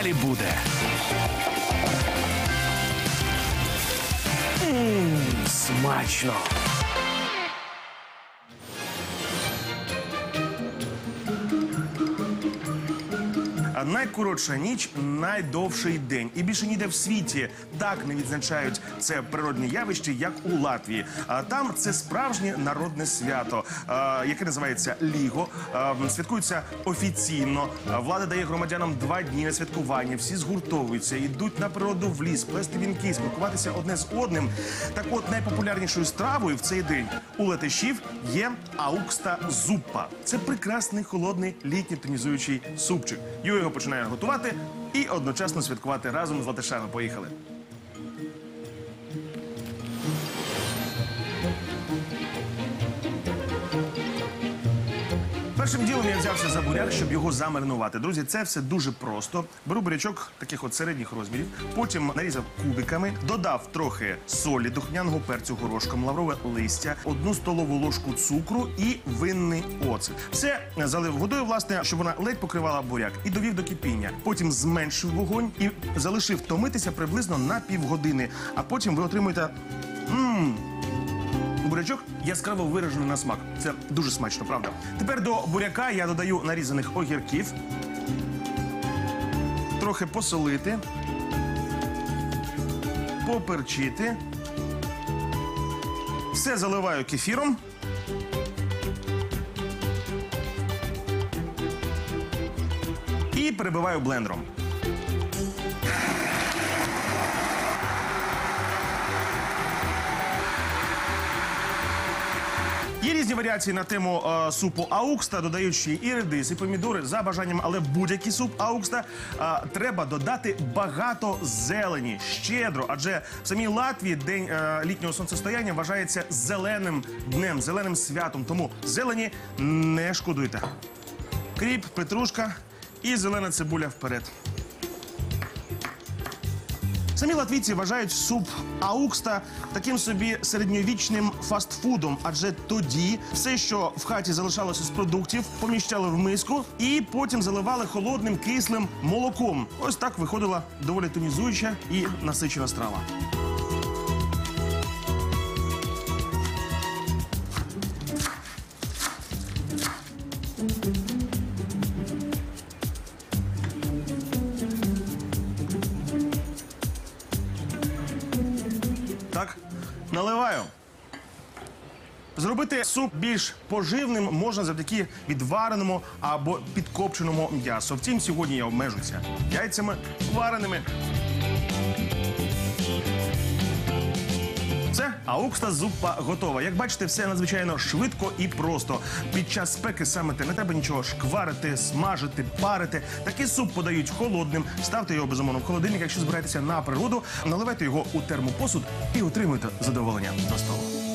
смакувати буде. м смачно. Найкоротша ніч найдовший день. І більше ніде в світі так не відзначають це природне явище, як у Латвії. А там це справжнє народне свято, яке називається Ліго. Святкується офіційно. Влада дає громадянам два дні на святкування. Всі згуртовуються, йдуть на природу в ліс, плести вінки, спілкуватися одне з одним. Так от найпопулярнішою стравою в цей день у латишів є аукста зуппа. Це прекрасний холодний літній тонізуючий супчик. Ю починає готувати і одночасно святкувати разом з латишами. Поїхали. Першим ділом я взявся за буряк, щоб його замаринувати. Друзі, це все дуже просто. Беру бурячок таких от середніх розмірів, потім нарізав кубиками, додав трохи солі, духняного перцю горошком, лаврове листя, одну столову ложку цукру і винний оцет. Все залив водою, власне, щоб вона ледь покривала буряк, і довів до кипіння. Потім зменшив вогонь і залишив томитися приблизно на півгодини. А потім ви отримуєте Бурячок яскраво виражений на смак. Це дуже смачно, правда. Тепер до буряка я додаю нарізаних огірків, трохи посолити, поперчити. Все заливаю кефіром. І перебиваю блендером. Є різні варіації на тему е, супу аукста, додаючи і редис, і помідори за бажанням, але будь-який суп аукста е, треба додати багато зелені, щедро. Адже в самій Латвії день е, літнього сонцестояння вважається зеленим днем, зеленим святом. Тому зелені не шкодуйте. Кріп, петрушка і зелена цибуля вперед. Самі латвійці вважають суп аукста таким собі середньовічним фастфудом, адже тоді все, що в хаті залишалося з продуктів, поміщали в миску і потім заливали холодним кислим молоком. Ось так виходила доволі тонізуюча і насичена страва. Наливаю. Зробити суп більш поживним можна завдяки відвареному або підкопченому м'ясу. Втім, сьогодні я обмежуся яйцями вареними. Аукста зупа готова. Як бачите, все надзвичайно швидко і просто. Під час спеки саме те не треба нічого шкварити, смажити, парити. Такий суп подають холодним. Ставте його безумовно в холодильник, якщо збираєтеся на природу, наливайте його у термопосуд і отримуйте задоволення до столу.